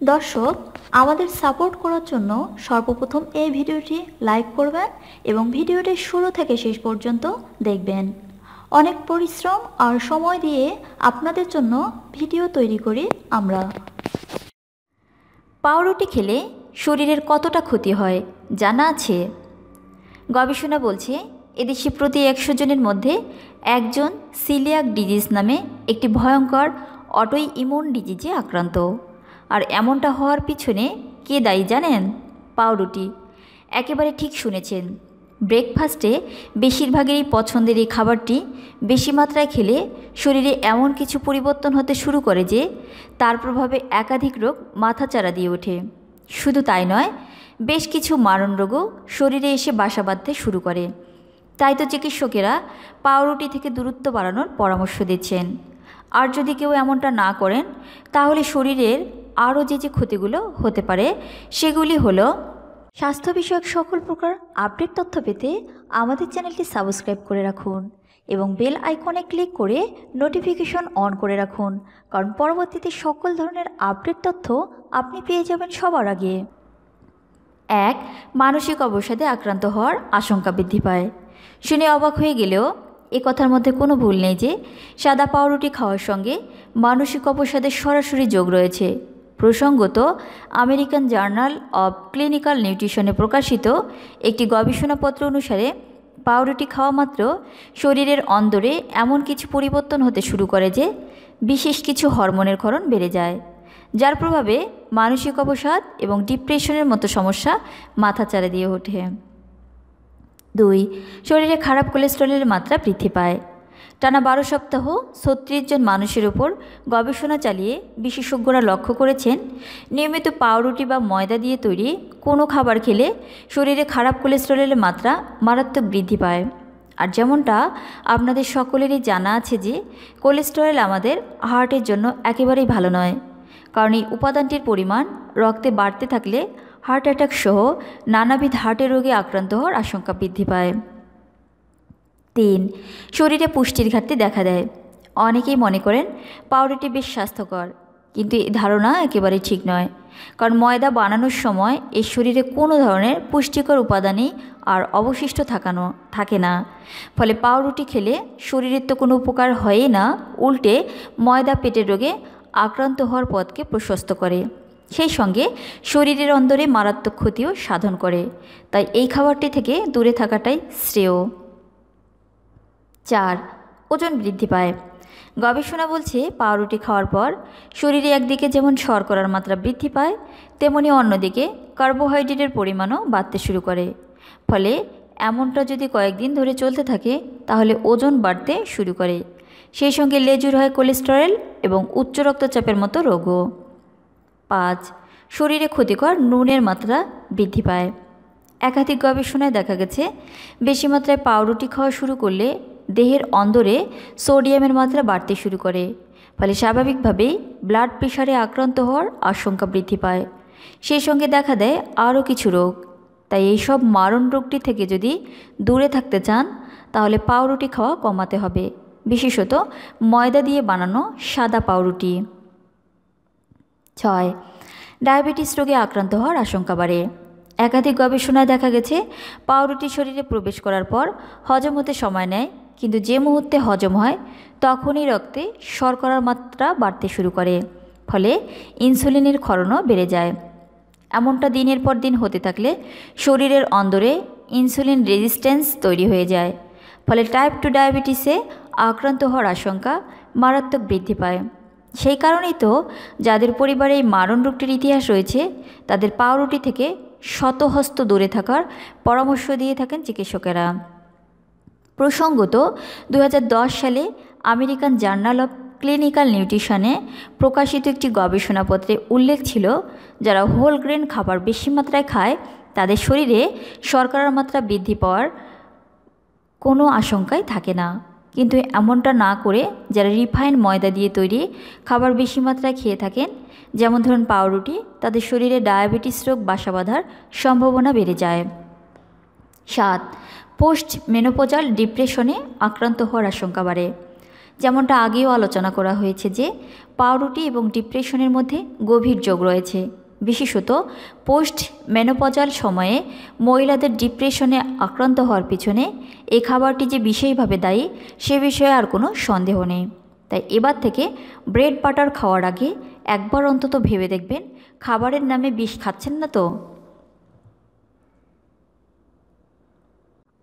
দর্শক, আমাদের সাপোর্ট করার জন্য সর্বপ্রথম এই ভিডিওটি লাইক করবেন এবং ভিডিওটি শুরু থেকে শেষ পর্যন্ত দেখবেন। অনেক পরিশ্রম আর সময় দিয়ে আপনাদের জন্য ভিডিও তৈরি করি আমরা। পাউরুটি খেলে শরীরের কতটা ক্ষতি হয় জানা আছে? গবেষণা বলছে, এদেশে প্রতি একশো জনের মধ্যে একজন সিলিয়াক ডিজিজ নামে একটি ভয়ঙ্কর অটোই ইমিউন ডিজিজে আক্রান্ত। আর এমনটা হওয়ার পিছনে কে দায়ী জানেন? পাউরুটি। একেবারে ঠিক শুনেছেন। ব্রেকফাস্টে বেশিরভাগেরই পছন্দের এই খাবারটি বেশি মাত্রায় খেলে শরীরে এমন কিছু পরিবর্তন হতে শুরু করে যে তার প্রভাবে একাধিক রোগ মাথাচাড়া দিয়ে ওঠে। শুধু তাই নয়, বেশ কিছু মারণ রোগও শরীরে এসে বাসা বাঁধতে শুরু করে। তাই তো চিকিৎসকেরা পাউরুটি থেকে দূরত্ব বাড়ানোর পরামর্শ দিচ্ছেন। আর যদি কেউ এমনটা না করেন, তাহলে শরীরের আরও যে যে ক্ষতিগুলো হতে পারে, সেগুলি হলো স্বাস্থ্য বিষয়ক সকল প্রকার আপডেট তথ্য পেতে আমাদের চ্যানেলটি সাবস্ক্রাইব করে রাখুন এবং বেল আইকনে ক্লিক করে নোটিফিকেশন অন করে রাখুন, কারণ পরবর্তীতে সকল ধরনের আপডেট তথ্য আপনি পেয়ে যাবেন সবার আগে। এক, মানসিক অবসাদে আক্রান্ত হওয়ার আশঙ্কা বৃদ্ধি পায়। শুনে অবাক হয়ে গেলেও এ কথার মধ্যে কোনো ভুল নেই যে সাদা পাউরুটি খাওয়ার সঙ্গে মানসিক অবসাদের সরাসরি যোগ রয়েছে। প্রসঙ্গত, আমেরিকান জার্নাল অব ক্লিনিক্যাল নিউট্রিশনে প্রকাশিত একটি গবেষণাপত্র অনুসারে, পাউরুটি খাওয়া মাত্র শরীরের অন্দরে এমন কিছু পরিবর্তন হতে শুরু করে যে, বিশেষ কিছু হরমোনের ক্ষরণ বেড়ে যায়, যার প্রভাবে মানসিক অবসাদ এবং ডিপ্রেশনের মতো সমস্যা মাথা মাথাচাড়া দিয়ে ওঠে। দুই, শরীরে খারাপ কোলেস্ট্রলের মাত্রা বৃদ্ধি পায়। টানা বারো সপ্তাহ ছত্রিশ জন মানুষের উপর গবেষণা চালিয়ে বিশেষজ্ঞরা লক্ষ্য করেছেন, নিয়মিত পাউরুটি বা ময়দা দিয়ে তৈরি কোনো খাবার খেলে শরীরে খারাপ কোলেস্ট্রলের মাত্রা মারাত্মক বৃদ্ধি পায়। আর যেমনটা আপনাদের সকলেরই জানা আছে যে, কোলেস্টেরল আমাদের হার্টের জন্য একেবারেই ভালো নয়, কারণ এই উপাদানটির পরিমাণ রক্তে বাড়তে থাকলে হার্ট অ্যাটাক সহ নানাবিধ হার্টের রোগে আক্রান্ত হওয়ার আশঙ্কা বৃদ্ধি পায়। তিন। শরীরে পুষ্টির ঘাটতি দেখা দেয়। অনেকেই মনে করেন পাউরুটি বেশ স্বাস্থ্যকর, কিন্তু এই ধারণা একেবারেই ঠিক নয়। কারণ ময়দা বানানোর সময় এর শরীরে কোনো ধরনের পুষ্টিকর উপাদানই আর অবশিষ্ট থাকানো, থাকে না। ফলে পাউরুটি খেলে শরীরের তো কোনো উপকার হয়ই না, উল্টে ময়দা পেটের রোগে আক্রান্ত হওয়ার পথকে প্রশস্ত করে। সেই সঙ্গে শরীরের অন্দরে মারাত্মক ক্ষতিও সাধন করে। তাই এই খাবারটি থেকে দূরে থাকাটাই শ্রেয়। চার, ওজন বৃদ্ধি পায়। গবেষণা বলছে পাউরুটি খাওয়ার পর শরীরে একদিকে যেমন শর্করার মাত্রা বৃদ্ধি পায়, তেমনি অন্যদিকে কার্বোহাইড্রেটের পরিমাণও বাড়তে শুরু করে। ফলে এমনটা যদি কয়েকদিন ধরে চলতে থাকে, তাহলে ওজন বাড়তে শুরু করে। সেই সঙ্গে লেজুর হয় কোলেস্টেরল এবং উচ্চ রক্তচাপের মতো রোগও। পাঁচ, শরীরে ক্ষতিকর নুনের মাত্রা বৃদ্ধি পায়। একাধিক গবেষণায় দেখা গেছে, বেশি মাত্রায় পাউরুটি খাওয়া শুরু করলে দেহের অন্দরে সোডিয়ামের মাত্রা বাড়তে শুরু করে, ফলে স্বাভাবিকভাবেই ব্লাড প্রেশারে আক্রান্ত হওয়ার আশঙ্কা বৃদ্ধি পায়। সেই সঙ্গে দেখা দেয় আরও কিছু রোগ। তাই এইসব মারণ রোগটি থেকে যদি দূরে থাকতে চান, তাহলে পাউরুটি খাওয়া কমাতে হবে। বিশেষত ময়দা দিয়ে বানানো সাদা পাউরুটি। ছয়, ডায়াবেটিস রোগে আক্রান্ত হওয়ার আশঙ্কা বাড়ে। একাধিক গবেষণায় দেখা গেছে, পাউরুটি শরীরে প্রবেশ করার পর হজম হতে সময় নেয় কিন্তু যে মুহূর্তে হজম হয়, তখনই রক্তে শর্করার মাত্রা বাড়তে শুরু করে, ফলে ইনসুলিনের ক্ষরণও বেড়ে যায়। এমনটা দিনের পর দিন হতে থাকলে শরীরের অন্দরে ইনসুলিন রেজিস্ট্যান্স তৈরি হয়ে যায়, ফলে টাইপ টু ডায়াবেটিসে আক্রান্ত হওয়ার আশঙ্কা মারাত্মক বৃদ্ধি পায়। সেই কারণেই তো যাদের পরিবারে এই মারণ রোগটির ইতিহাস রয়েছে, তাদের পাউরুটি থেকে শতহস্ত দূরে থাকার পরামর্শ দিয়ে থাকেন চিকিৎসকেরা। প্রসঙ্গত দু হাজার দশ সালে আমেরিকান জার্নাল অফ ক্লিনিক্যাল নিউট্রিশনে প্রকাশিত একটি গবেষণাপত্রে উল্লেখ ছিল, যারা হোল গ্রেন খাবার বেশি মাত্রায় খায়, তাদের শরীরে শর্করার মাত্রা বৃদ্ধি পাওয়ার কোনো আশঙ্কাই থাকে না। কিন্তু এমনটা না করে যারা রিফাইন ময়দা দিয়ে তৈরি খাবার বেশি মাত্রায় খেয়ে থাকেন, যেমন ধরুন পাউরুটি, তাদের শরীরে ডায়াবেটিস রোগ, বাসা বাঁধার সম্ভাবনা বেড়ে যায়। সাত পোস্ট মেনোপোজাল ডিপ্রেশনে আক্রান্ত হওয়ার আশঙ্কা বাড়ে। যেমনটা আগেও আলোচনা করা হয়েছে যে, পাউরুটি এবং ডিপ্রেশনের মধ্যে গভীর যোগ রয়েছে। বিশেষত পোস্ট মেনোপজাল সময়ে মহিলাদের ডিপ্রেশনে আক্রান্ত হওয়ার পিছনে এই খাবারটি যে বিশেষভাবে দায়ী, সে বিষয়ে আর কোনো সন্দেহ নেই। তাই এবার থেকে ব্রেড বাটার খাওয়ার আগে একবার অন্তত ভেবে দেখবেন, খাবারের নামে বিষ খাচ্ছেন না তো?